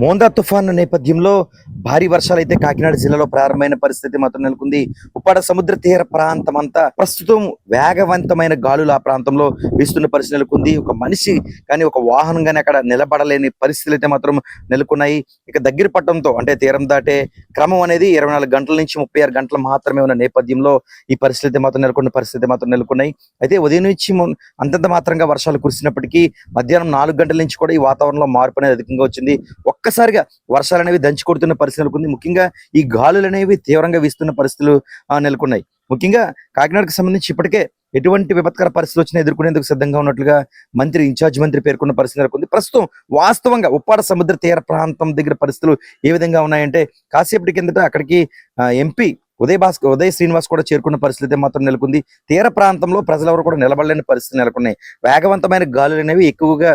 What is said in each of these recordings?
మోందా తుఫాను నేపథ్యంలో భారీ వర్షాలు అయితే కాకినాడ జిల్లాలో ప్రారంభమైన పరిస్థితి మాత్రం నెలకొంది. ఉప్పాడ సముద్ర తీర ప్రాంతం అంతా ప్రస్తుతం వేగవంతమైన గాలులు ఆ ప్రాంతంలో వీస్తున్న పరిస్థితి నెలకొంది. ఒక మనిషి కానీ ఒక వాహనం కానీ అక్కడ నిలబడలేని పరిస్థితులు అయితే మాత్రం నెలకొన్నాయి. ఇక దగ్గర పట్టడంతో అంటే తీరం దాటే క్రమం అనేది ఇరవై నాలుగు గంటల నుంచి ముప్పై ఆరు గంటలు మాత్రమే ఉన్న నేపథ్యంలో ఈ పరిస్థితి మాత్రం నెలకొన్న పరిస్థితి మాత్రం నెలకొన్నాయి. అయితే ఉదయం నుంచి అంతంత మాత్రంగా వర్షాలు కురిసినప్పటికీ మధ్యాహ్నం నాలుగు గంటల నుంచి కూడా ఈ వాతావరణంలో మార్పు అనేది అధికంగా వచ్చింది. ఒక్క ఒక్కసారిగా వర్షాలు అనేవి దంచి కొడుతున్న పరిస్థితి నెలకొంది. ముఖ్యంగా ఈ గాలులు అనేవి తీవ్రంగా వీస్తున్న పరిస్థితులు ఆ, నెలకొన్నాయి. ముఖ్యంగా కాకినాడకు సంబంధించి ఇప్పటికే ఎటువంటి విపత్కర పరిస్థితులు వచ్చినా ఎదుర్కొనేందుకు సిద్ధంగా ఉన్నట్లుగా మంత్రి ఇన్ఛార్జ్ మంత్రి పేర్కొన్న పరిస్థితి నెలకొంది. ప్రస్తుతం వాస్తవంగా ఉప్పాడ సముద్ర తీర ప్రాంతం దగ్గర పరిస్థితులు ఏ విధంగా ఉన్నాయంటే కాసేపటి కిందట అక్కడికి ఎంపీ ఉదయ్ భాస్ ఉదయ్ శ్రీనివాస్ కూడా చేరుకున్న పరిస్థితి మాత్రం నెలకొంది. తీర ప్రాంతంలో ప్రజలెవరు కూడా నిలబడలేని పరిస్థితి నెలకొన్నాయి. వేగవంతమైన గాలులు అనేవి ఎక్కువగా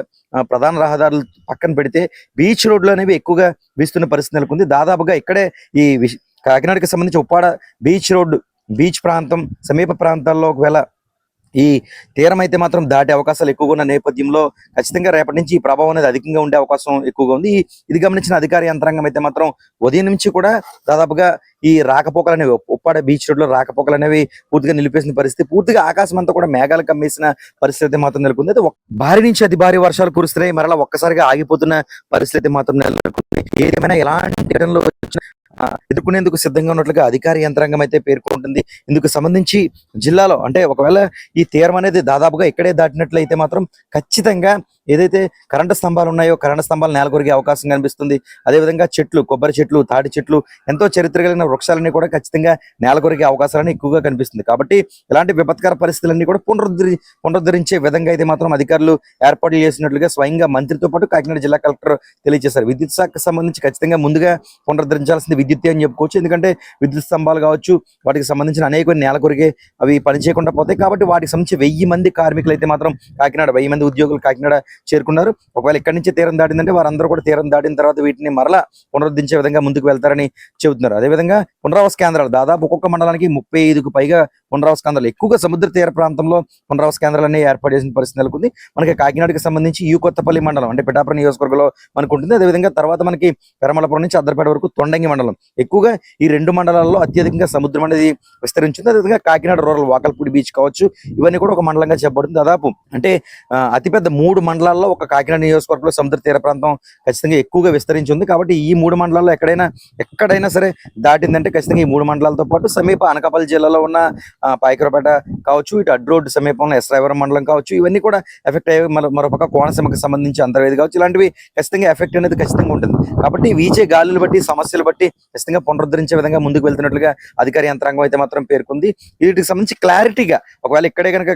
ప్రధాన రహదారులు పక్కన పెడితే బీచ్ రోడ్లు అనేవి ఎక్కువగా వీస్తున్న పరిస్థితి నెలకొంది. దాదాపుగా ఇక్కడే ఈ కాకినాడకి సంబంధించి ఉప్పాడ బీచ్ రోడ్డు బీచ్ ప్రాంతం సమీప ప్రాంతాల్లో ఒకవేళ ఈ తీరం అయితే మాత్రం దాటే అవకాశాలు ఎక్కువగా ఉన్న నేపథ్యంలో ఖచ్చితంగా రేపటి నుంచి ఈ ప్రభావం అనేది అధికంగా ఉండే అవకాశం ఎక్కువగా ఉంది. ఇది గమనించిన అధికార యంత్రాంగం అయితే మాత్రం ఉదయం నుంచి కూడా దాదాపుగా ఈ రాకపోకలు అనేవి ఉప్పాడ బీచ్ రోడ్లో రాకపోకలు అనేవి పూర్తిగా నిలిపేసిన పరిస్థితి. పూర్తిగా ఆకాశం అంతా కూడా మేఘాలు కమ్మేసిన పరిస్థితి అయితే మాత్రం నెలకొంది. అయితే భారీ నుంచి అతి భారీ వర్షాలు కురుస్తున్నాయి. మరలా ఒక్కసారిగా ఆగిపోతున్న పరిస్థితి మాత్రం నెలకొంది. ఏదేమైనా ఎలాంటి ఘటనలు ఎదుర్కొనేందుకు సిద్ధంగా ఉన్నట్లుగా అధికార యంత్రాంగం అయితే పేర్కొంటుంది. ఇందుకు సంబంధించి జిల్లాలో అంటే ఒకవేళ ఈ తీరం అనేది దాదాపుగా ఇక్కడే దాటినట్లయితే మాత్రం ఖచ్చితంగా ఏదైతే కరెంటు స్తంభాలు ఉన్నాయో కరెంటు స్తంభాలు నేలకొరిగే అవకాశం కనిపిస్తుంది. అదేవిధంగా చెట్లు కొబ్బరి చెట్లు తాటి చెట్లు ఎంతో చరిత్ర కలిగిన వృక్షాలన్నీ కూడా ఖచ్చితంగా నేల కొరిగే ఎక్కువగా కనిపిస్తుంది. కాబట్టి ఇలాంటి విపత్కర పరిస్థితులన్నీ కూడా పునరుద్ధరి పునరుద్ధరించే విధంగా అయితే మాత్రం అధికారులు ఏర్పాట్లు చేసినట్లుగా స్వయంగా మంత్రితో పాటు కాకినాడ జిల్లా కలెక్టర్ తెలియజేశారు. విద్యుత్ శాఖకు సంబంధించి ఖచ్చితంగా ముందుగా పునరుద్ధరించాల్సింది విద్యుత్ అని చెప్పుకోవచ్చు. ఎందుకంటే విద్యుత్ స్తంభాలు కావచ్చు వాటికి సంబంధించిన అనేక నేల కొరిగే అవి పనిచేయకుండా పోతాయి. కాబట్టి వాటికి సంబంధించి వెయ్యి మంది కార్మికులు అయితే మాత్రం కాకినాడ వెయ్యి మంది ఉద్యోగులు కాకినాడ చేరుకున్నారు. ఒకవేళ ఇక్కడి నుంచి తీరం దాటిందంటే వారందరూ కూడా తీరం దాటిన తర్వాత వీటిని మరలా పునరుద్ధరించే విధంగా ముందుకు వెళ్తారని చెబుతున్నారు. అదేవిధంగా పునరావాస కేంద్రాలు దాదాపు ఒక్కొక్క మండలానికి ముప్పై ఐదుకు పైగా పునరావాస కేంద్రాలు ఎక్కువగా సముద్ర తీర ప్రాంతంలో పునరావాస కేంద్రాలన్నీ ఏర్పాటు చేసిన పరిస్థితి నెలకొంది. మనకి కాకినాడకి సంబంధించి ఈ కొత్తపల్లి మండలం అంటే పిఠాపురం నియోజకవర్గంలో మనకు ఉంటుంది. అదేవిధంగా తర్వాత మనకి పెరమలపురం నుంచి అద్దరపేట వరకు తొండంగి మండలం. ఎక్కువగా ఈ రెండు మండలాల్లో అత్యధికంగా సముద్రం అనేది విస్తరించింది. అదేవిధంగా కాకినాడ రూరల్ వాకల్పూడి బీచ్ కావచ్చు ఇవన్నీ కూడా ఒక మండలంగా చెప్పబడుతుంది. దాదాపు అంటే అతిపెద్ద మూడు మండలాల్లో ఒక కాకినాడ నియోజకవర్గంలో సముద్ర తీర ప్రాంతం ఖచ్చితంగా ఎక్కువగా విస్తరించి ఉంది. కాబట్టి ఈ మూడు మండలాల్లో ఎక్కడైనా ఎక్కడైనా సరే దాటిందంటే ఖచ్చితంగా ఈ మూడు మండలాలతో పాటు సమీప అనకాపల్లి జిల్లాలో ఉన్న పాయకరపేట కావచ్చు ఇటు అడ్ రోడ్ సమీపంలో ఎస్రాయవరం మండలం కావచ్చు ఇవన్నీ కూడా ఎఫెక్ట్ అయ్యే మరొక మరోపక్క కోనసీమకు సంబంధించి అంతర్వేది కావచ్చు. ఇలాంటివి ఖచ్చితంగా ఎఫెక్ట్ అనేది ఖచ్చితంగా ఉంటుంది. కాబట్టి వీచే గాలులు బట్టి సమస్యలు బట్టి ఖచ్చితంగా పునరుద్ధరించే విధంగా ముందుకు వెళ్తున్నట్లుగా అధికార యంత్రాంగం అయితే మాత్రం పేర్కొంది. వీటికి సంబంధించి క్లారిటీగా ఒకవేళ ఇక్కడే కనుక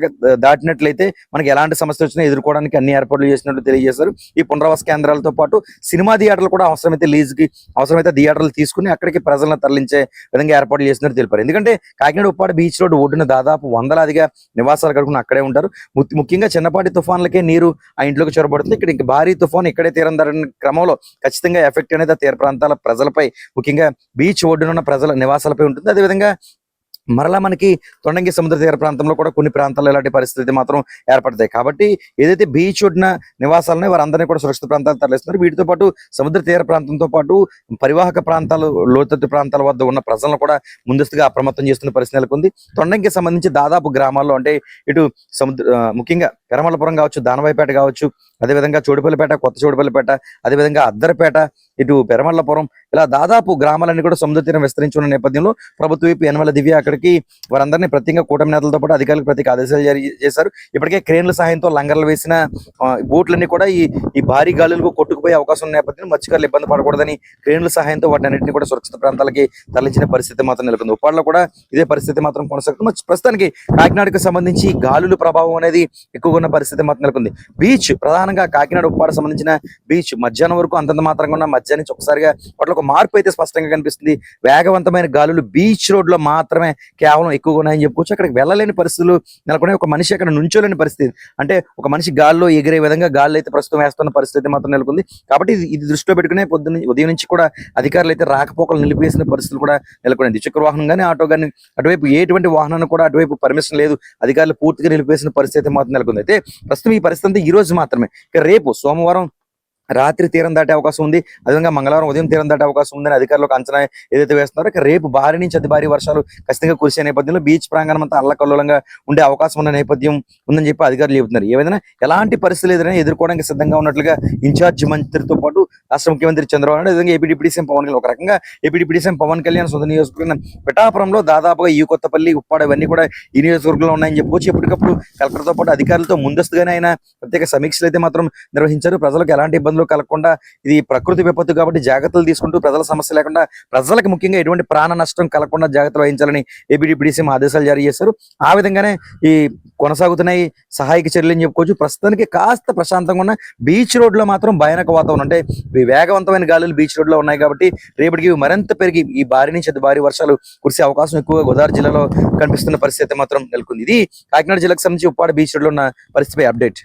దాటినట్లయితే మనకి ఎలాంటి సమస్య వచ్చినా ఎదుర్కోవడానికి అన్ని ఏర్పాట్లు చేసినట్లు తెలియజేశారు. ఈ పునరావాస కేంద్రాలతో పాటు సినిమా థియేటర్లు కూడా అవసరమైతే లీజ్కి అవసరమైతే థియేటర్లు తీసుకుని అక్కడికి ప్రజలను తరలించే విధంగా ఏర్పాట్లు చేసినట్టు తెలిపారు. ఎందుకంటే కాకినాడ ఉప్పాడ బీచ్ రోడ్ ఒడ్డున దాదాపు వందలాదిగా నివాసాలు కడుకుని అక్కడే ఉంటారు. ముఖ్యంగా చిన్నపాటి తుఫాన్లకే నీరు ఆ ఇంట్లోకి చొరబడుతుంది. ఇక్కడ ఇంక భారీ తుఫాన్ ఇక్కడే తీరం క్రమంలో ఖచ్చితంగా ఎఫెక్ట్ అనేది ఆ తీర ప్రాంతాల ప్రజలపై ముఖ్యంగా బీచ్ ఒడ్డున ఉన్న ప్రజల నివాసాలపై ఉంటుంది. అదేవిధంగా మరలా మనకి తొండంగి సముద్ర తీర ప్రాంతంలో కూడా కొన్ని ప్రాంతాల్లో ఇలాంటి పరిస్థితి మాత్రం ఏర్పడతాయి. కాబట్టి ఏదైతే బీచ్ ఉన్న నివాసాలని వారందరినీ కూడా సురక్షిత ప్రాంతాలు తరలిస్తున్నారు. వీటితో పాటు సముద్ర తీర ప్రాంతంతో పాటు పరివాహక ప్రాంతాలు లోతట్టు ప్రాంతాల వద్ద ఉన్న ప్రజలను కూడా ముందస్తుగా అప్రమత్తం చేస్తున్న పరిస్థితి నెలకొంది. తొండంకి సంబంధించి దాదాపు గ్రామాల్లో అంటే ఇటు సముద్ర ముఖ్యంగా పెరమలపురం కావచ్చు దానవాయిపేట కావచ్చు అదేవిధంగా చోడుపల్లిపేట కొత్త చోడుపల్లిపేట అదేవిధంగా అద్దరపేట ఇటు పెరమల్లపురం ఇలా దాదాపు గ్రామాలన్నీ కూడా సముద్ర తీరం విస్తరించి ఉన్న నేపథ్యంలో ప్రభుత్వ వైపు యనమల దివ్య అక్కడికి వారందరినీ ప్రత్యేకంగా కూటమి నేతలతో పాటు అధికారులకు ప్రత్యేక ఆదేశాలు జారీ చేశారు. ఇప్పటికే క్రేన్ల సహాయంతో లంగర్లు వేసిన బోట్లన్నీ కూడా ఈ ఈ భారీ గాలులకు కొట్టుకుపోయే అవకాశం ఉన్న నేపథ్యంలో మత్స్యకారులు ఇబ్బంది పడకూడదని క్రేన్ల సహాయంతో వాటి అన్నింటినీ కూడా సురక్షిత ప్రాంతాలకి తరలించిన పరిస్థితి మాత్రం నెలకొంది. ఉప్పాడలో కూడా ఇదే పరిస్థితి మాత్రం కొనసాగుతుంది. ప్రస్తుతానికి కాకినాడకు సంబంధించి గాలుల ప్రభావం అనేది ఎక్కువగా ఉన్న పరిస్థితి మాత్రం నెలకొంది. బీచ్ ప్రధాన ప్రధానంగా కాకినాడ ఉప్పాడ సంబంధించిన బీచ్ మధ్యాహ్నం వరకు అంతంత మాత్రంగా ఉన్న మధ్యాహ్నం నుంచి ఒకసారిగా వాటిలో ఒక మార్పు అయితే స్పష్టంగా కనిపిస్తుంది. వేగవంతమైన గాలులు బీచ్ రోడ్లో మాత్రమే కేవలం ఎక్కువగా ఉన్నాయని చెప్పుకోవచ్చు. అక్కడికి వెళ్ళలేని పరిస్థితులు నెలకొన్నాయి ఒక మనిషి అక్కడ నుంచోలేని పరిస్థితి. అంటే ఒక మనిషి గాల్లో ఎగిరే విధంగా గాల్లో అయితే ప్రస్తుతం వేస్తున్న పరిస్థితి మాత్రం నెలకొంది. కాబట్టి ఇది- దృష్టిలో పెట్టుకునే పొద్దున్న ఉదయం నుంచి కూడా అధికారులు అయితే రాకపోకలు నిలిపివేసిన పరిస్థితులు కూడా నెలకొన్నాయి. ద్విచక్ర వాహనం కానీ ఆటో కానీ అటువైపు ఎటువంటి వాహనాన్ని కూడా అటువైపు పర్మిషన్ లేదు. అధికారులు పూర్తిగా నిలిపివేసిన పరిస్థితి మాత్రం నెలకొంది. అయితే ప్రస్తుతం ఈ పరిస్థితి ఈ రోజు మాత్రమే. ఇక రేపు సోమవారం రాత్రి తీరం దాటే అవకాశం ఉంది. అదేవిధంగా మంగళవారం ఉదయం తీరం దాటే అవకాశం ఉందని అధికారులకు అంచనా ఏదైతే వేస్తున్నారో ఇక రేపు భారీ నుంచి అతి భారీ వర్షాలు ఖచ్చితంగా కురిసే నేపథ్యంలో బీచ్ ప్రాంగణం అంతా అల్లకల్లోలంగా ఉండే అవకాశం ఉన్న నేపథ్యం ఉందని చెప్పి అధికారులు చెబుతున్నారు. ఏదైనా ఎలాంటి పరిస్థితులు ఎదురైనా ఎదుర్కోవడానికి సిద్ధంగా ఉన్నట్లుగా ఇన్ఛార్జ్ మంత్రితో పాటు రాష్ట్ర ముఖ్యమంత్రి చంద్రబాబు నాయుడు అదేవిధంగా AP deputy CM Pawan Kalyan ఒక రకంగా AP deputy CM Pawan Kalyan సొంత నియోజకవర్గం పిఠాపురంలో దాదాపుగా ఈ కొత్తపల్లి ఉప్పాడ ఇవన్నీ కూడా ఈ నియోజకవర్గంలో ఉన్నాయని చెప్పుకోవచ్చు. ఎప్పటికప్పుడు కలెక్టర్తో పాటు అధికారులతో ముందస్తుగానే ఆయన ప్రత్యేక సమీక్షలు అయితే మాత్రం నిర్వహించారు. ప్రజలకు ఎలాంటి ఇబ్బంది ఇబ్బందులు కలగకుండా ఇది ప్రకృతి విపత్తు కాబట్టి జాగ్రత్తలు తీసుకుంటూ ప్రజల సమస్య లేకుండా ప్రజలకు ముఖ్యంగా ఎటువంటి ప్రాణ నష్టం కలగకుండా జాగ్రత్తలు వహించాలని ఏబిడిపిడిసిఎం ఆదేశాలు జారీ చేశారు. ఆ విధంగానే ఈ కొనసాగుతున్నాయి సహాయక చర్యలు అని చెప్పుకోవచ్చు. ప్రస్తుతానికి కాస్త ప్రశాంతంగా ఉన్న బీచ్ రోడ్లో మాత్రం భయానక వాతావరణం. అంటే వేగవంతమైన గాలులు బీచ్ రోడ్లో ఉన్నాయి కాబట్టి రేపటికి మరింత పెరిగి ఈ భారీ నుంచి అతి భారీ వర్షాలు కురిసే అవకాశం ఎక్కువగా గోదావరి జిల్లాలో కనిపిస్తున్న పరిస్థితి మాత్రం నెలకొంది. ఇది కాకినాడ జిల్లాకు సంబంధించి ఉప్పాడ బీచ్ రోడ్లో ఉన్న పరిస్థితిపై అప్డేట్.